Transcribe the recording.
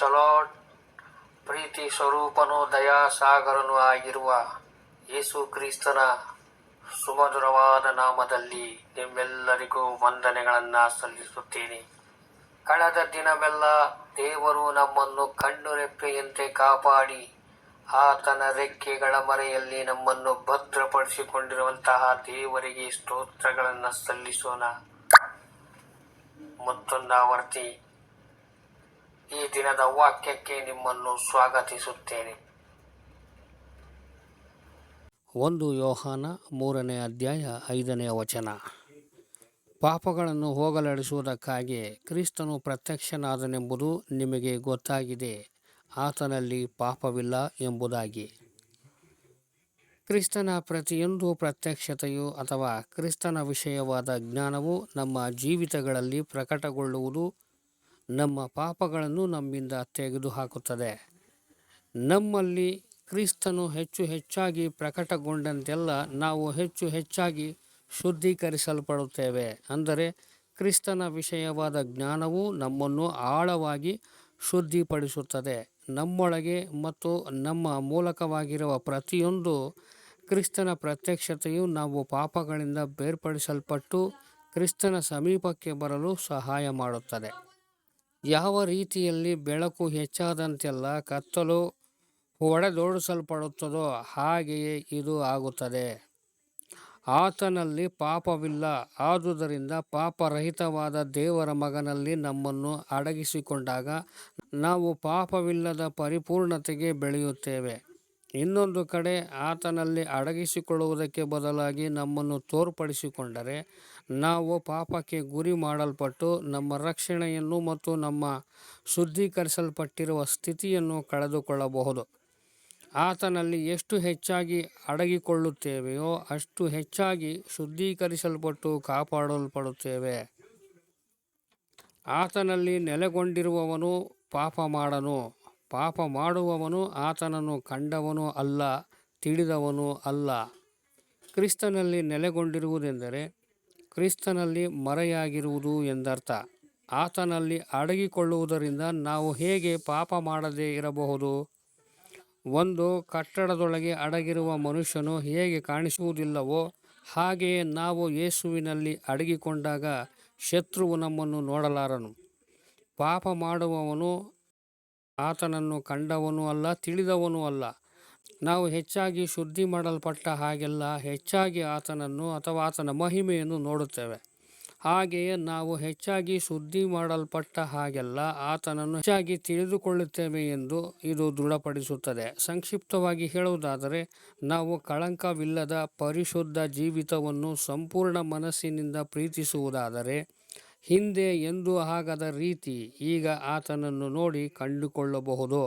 Lord ಪ್ರೀತಿ ಸ್ವರೂಪನೂ ದಯಾಸಾಗರನೂ ಆಗಿರುವ ಯೇಸು ಕ್ರಿಸ್ತನ ಸುಮಧುರವಾದ ನಾಮದಲ್ಲಿ ನಿಮ್ಮೆಲ್ಲರಿಗೂ ವಂದನೆಗಳನ್ನು ಸಲ್ಲಿಸುತ್ತೇನೆ. ಕಳೆದ ದಿನವೆಲ್ಲ ದೇವರು ನಮ್ಮನ್ನು ಕಣ್ಣು ರೆಪ್ಪೆಯಂತೆ ಕಾಪಾಡಿ ಆತನ ರೆಕ್ಕೆಗಳ ಮರೆಯಲ್ಲಿ ನಮ್ಮನ್ನು ಭದ್ರಪಡಿಸಿಕೊಂಡಿರುವಂತಹ ದೇವರಿಗೆ ಸ್ತೋತ್ರಗಳನ್ನು ಸಲ್ಲಿಸೋಣ. ಮತ್ತೊಂದಾವರ್ತಿ ಈ ದಿನದ ವಾಕ್ಯಕ್ಕೆ ನಿಮ್ಮನ್ನು ಸ್ವಾಗತಿಸುತ್ತೇನೆ ಒಂದು ಯೋಹಾನ ಮೂರನೇ ಅಧ್ಯಾಯ ಐದನೆಯ ವಚನ. ಪಾಪಗಳನ್ನು ಹೋಗಲಾಡಿಸುವುದಕ್ಕಾಗಿ ಕ್ರಿಸ್ತನು ಪ್ರತ್ಯಕ್ಷನಾದನೆಂಬುದು ನಿಮಗೆ ಗೊತ್ತಾಗಿದೆ. ಆತನಲ್ಲಿ ಪಾಪವಿಲ್ಲ ಎಂಬುದಾಗಿ. ಕ್ರಿಸ್ತನ ಪ್ರತಿಯೊಂದು ಪ್ರತ್ಯಕ್ಷತೆಯು ಅಥವಾ ಕ್ರಿಸ್ತನ ವಿಷಯವಾದ ಜ್ಞಾನವು ನಮ್ಮ ಜೀವಿತಗಳಲ್ಲಿ ಪ್ರಕಟಗೊಳ್ಳುವುದು ನಮ್ಮ ಪಾಪಗಳನ್ನು ನಮ್ಮಿಂದ ತೆಗೆದುಹಾಕುತ್ತದೆ. ನಮ್ಮಲ್ಲಿ ಕ್ರಿಸ್ತನು ಹೆಚ್ಚು ಹೆಚ್ಚಾಗಿ ಪ್ರಕಟಗೊಂಡಂತೆಲ್ಲ ನಾವು ಹೆಚ್ಚು ಹೆಚ್ಚಾಗಿ ಶುದ್ಧೀಕರಿಸಲ್ಪಡುತ್ತೇವೆ. ಅಂದರೆ ಕ್ರಿಸ್ತನ ವಿಷಯವಾದ ಜ್ಞಾನವು ನಮ್ಮನ್ನು ಆಳವಾಗಿ ಶುದ್ಧಿಪಡಿಸುತ್ತದೆ. ನಮ್ಮೊಳಗೆ ಮತ್ತು ನಮ್ಮ ಮೂಲಕವಾಗಿರುವ ಪ್ರತಿಯೊಂದು ಕ್ರಿಸ್ತನ ಪ್ರತ್ಯಕ್ಷತೆಯು ನಾವು ಪಾಪಗಳಿಂದ ಬೇರ್ಪಡಿಸಲ್ಪಟ್ಟು ಕ್ರಿಸ್ತನ ಸಮೀಪಕ್ಕೆ ಬರಲು ಸಹಾಯ ಮಾಡುತ್ತದೆ. ಯಾವ ರೀತಿಯಲ್ಲಿ ಬೆಳಕು ಹೆಚ್ಚಾದಂತೆಲ್ಲ ಕತ್ತಲು ಹೊಡೆದೋಡಿಸಲ್ಪಡುತ್ತದೋ ಹಾಗೆಯೇ ಇದು ಆಗುತ್ತದೆ. ಆತನಲ್ಲಿ ಪಾಪವಿಲ್ಲ, ಆದುದರಿಂದ ಪಾಪರಹಿತವಾದ ದೇವರ ಮಗನಲ್ಲಿ ನಮ್ಮನ್ನು ಅಡಗಿಸಿಕೊಂಡಾಗ ನಾವು ಪಾಪವಿಲ್ಲದ ಪರಿಪೂರ್ಣತೆಗೆ ಬೆಳೆಯುತ್ತೇವೆ. ಇನ್ನೊಂದು ಕಡೆ ಆತನಲ್ಲಿ ಅಡಗಿಸಿಕೊಳ್ಳುವುದಕ್ಕೆ ಬದಲಾಗಿ ನಮ್ಮನ್ನು ತೋರ್ಪಡಿಸಿಕೊಂಡರೆ ನಾವು ಪಾಪಕ್ಕೆ ಗುರಿ ಮಾಡಲ್ಪಟ್ಟು ನಮ್ಮ ರಕ್ಷಣೆಯನ್ನು ಮತ್ತು ನಮ್ಮ ಶುದ್ಧೀಕರಿಸಲ್ಪಟ್ಟಿರುವ ಸ್ಥಿತಿಯನ್ನು ಕಳೆದುಕೊಳ್ಳಬಹುದು. ಆತನಲ್ಲಿ ಎಷ್ಟು ಹೆಚ್ಚಾಗಿ ಅಡಗಿಕೊಳ್ಳುತ್ತೇವೆಯೋ ಅಷ್ಟು ಹೆಚ್ಚಾಗಿ ಶುದ್ಧೀಕರಿಸಲ್ಪಟ್ಟು ಕಾಪಾಡಲ್ಪಡುತ್ತೇವೆ. ಆತನಲ್ಲಿ ನೆಲೆಗೊಂಡಿರುವವನು ಪಾಪ ಮಾಡನು. ಪಾಪ ಮಾಡುವವನು ಆತನನ್ನು ಕಂಡವನು ಅಲ್ಲ, ತಿಳಿದವನು ಅಲ್ಲ. ಕ್ರಿಸ್ತನಲ್ಲಿ ನೆಲೆಗೊಂಡಿರುವುದೆಂದರೆ ಕ್ರಿಸ್ತನಲ್ಲಿ ಮರೆಯಾಗಿರುವುದು ಎಂದರ್ಥ. ಆತನಲ್ಲಿ ಅಡಗಿಕೊಳ್ಳುವುದರಿಂದ ನಾವು ಹೇಗೆ ಪಾಪ ಮಾಡದೇ ಇರಬಹುದು? ಒಂದು, ಕಟ್ಟಡದೊಳಗೆ ಅಡಗಿರುವ ಮನುಷ್ಯನು ಹೇಗೆ ಕಾಣಿಸುವುದಿಲ್ಲವೋ, ಹಾಗೆಯೇ ನಾವು ಯೇಸುವಿನಲ್ಲಿ ಅಡಗಿಕೊಂಡಾಗ ಶತ್ರುವು ನಮ್ಮನ್ನು ನೋಡಲಾರನು. ಪಾಪ ಮಾಡುವವನು ಆತನನ್ನು ಕಂಡವನು ಅಲ್ಲ, ತಿಳಿದವನೂ ಅಲ್ಲ. ನಾವು ಹೆಚ್ಚಾಗಿ ಶುದ್ಧಿ ಮಾಡಲ್ಪಟ್ಟ ಹಾಗೆಲ್ಲ ಹೆಚ್ಚಾಗಿ ಆತನನ್ನು ಅಥವಾ ಆತನ ಮಹಿಮೆಯನ್ನು ನೋಡುತ್ತೇವೆ. ಹಾಗೆಯೇ ನಾವು ಹೆಚ್ಚಾಗಿ ಶುದ್ಧಿ ಮಾಡಲ್ಪಟ್ಟ ಹಾಗೆಲ್ಲ ಆತನನ್ನು ಹೆಚ್ಚಾಗಿ ತಿಳಿದುಕೊಳ್ಳುತ್ತೇವೆ ಎಂದು ಇದು ದೃಢಪಡಿಸುತ್ತದೆ. ಸಂಕ್ಷಿಪ್ತವಾಗಿ ಹೇಳುವುದಾದರೆ, ನಾವು ಕಳಂಕವಿಲ್ಲದ ಪರಿಶುದ್ಧ ಜೀವಿತವನ್ನು ಸಂಪೂರ್ಣ ಮನಸ್ಸಿನಿಂದ ಪ್ರೀತಿಸುವುದಾದರೆ ಹಿಂದೆ ಎಂದೂ ಆಗದ ರೀತಿ ಈಗ ಆತನನ್ನು ನೋಡಿ ಕಂಡುಕೊಳ್ಳಬಹುದು.